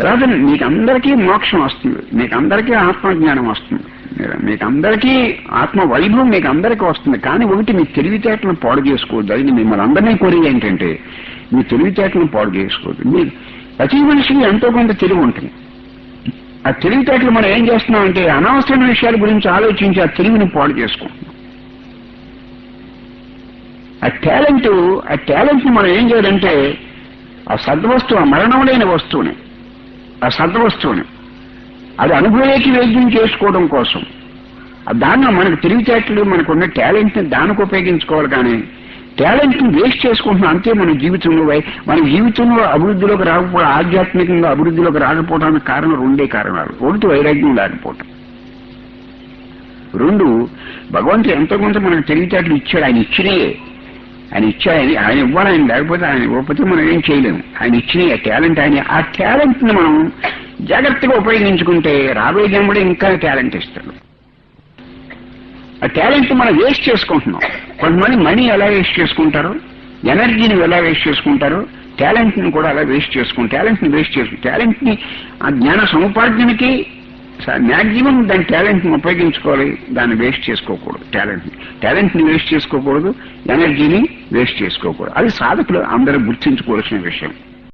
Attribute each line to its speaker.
Speaker 1: తర్వాత మీకందరికీ మోక్షం వస్తుంది. మీకు అందరికీ ఆత్మజ్ఞానం వస్తుంది. మీకు అందరికీ ఆత్మ వైభవం మీకు అందరికీ వస్తుంది. కానీ ఒకటి మీ తెలివితేటలను పాడు చేసుకోవద్దు. అది మిమ్మల్ని అందరినీ కోరి ఏంటంటే మీ తెలివితేటలను పాడు చేసుకోవద్దు. మీ ప్రతి మనిషికి ఎంతో కొంత తెలివి ఉంటుంది. ఆ తెలివితేటలు మనం ఏం చేస్తున్నాం అంటే అనవసరమైన విషయాల గురించి ఆలోచించి ఆ తెలివిని పాడు చేసుకుంటున్నాం. ఆ టాలెంట్ ఆ టాలెంట్ని మనం ఏం చేయాలంటే ఆ సద్వస్తువు ఆ మరణం లేని వస్తువుని ఆ సద్వస్తువుని అది అనుభవేకి వైద్యం చేసుకోవడం కోసం. ఆ దాన్ని మనకు తెలివితేటలు మనకున్న టాలెంట్ని దానికి ఉపయోగించుకోవాలి కానీ టాలెంట్ని వేస్ట్ చేసుకుంటున్నాం అంతే మన జీవితంలో. మన జీవితంలో అభివృద్ధిలోకి రాకపోవడం ఆధ్యాత్మికంగా అభివృద్ధిలోకి రాకపోవడానికి కారణం రెండే కారణాలు. ఒకటి వైరాగ్యం లేకపోవటం. రెండు భగవంతుడు ఎంతో కొంత మనకు తెలివితేటలు ఇచ్చాడు. ఆయన ఇచ్చినయే. ఆయన ఇచ్చాడు ఆయన ఆయన ఇవ్వాలి ఆయన లేకపోతే ఆయన ఇవ్వకపోతే మనం ఏం చేయలేము. ఆయన ఇచ్చిన ఆ టాలెంట్ ఆయన ఆ టాలెంట్ని మనం జాగ్రత్తగా ఉపయోగించుకుంటే రాబోయే జన్మడు ఇంకా టాలెంట్ ఇస్తాడు ఆ టాలెంట్ మనం వేస్ట్ చేసుకుంటున్నాం. కొంతమంది మనీ ఎలా వేస్ట్ చేసుకుంటారు? ఎనర్జీని ఎలా వేస్ట్ చేసుకుంటారు? టాలెంట్ని కూడా అలా వేస్ట్ చేసుకుంటారు. టాలెంట్ని వేస్ట్ చేసుకుంటారు. టాలెంట్ని ఆ జ్ఞాన సముపార్జనకి మాక్సిమం దాని టాలెంట్ని ఉపయోగించుకోవాలి. దాన్ని వేస్ట్ చేసుకోకూడదు. టాలెంట్ టాలెంట్ని టాలెంట్ని వేస్ట్ చేసుకోకూడదు. ఎనర్జీని వేస్ట్ చేసుకోకూడదు. అది సాధకులు అందరూ గుర్తించుకోవాల్సిన విషయం.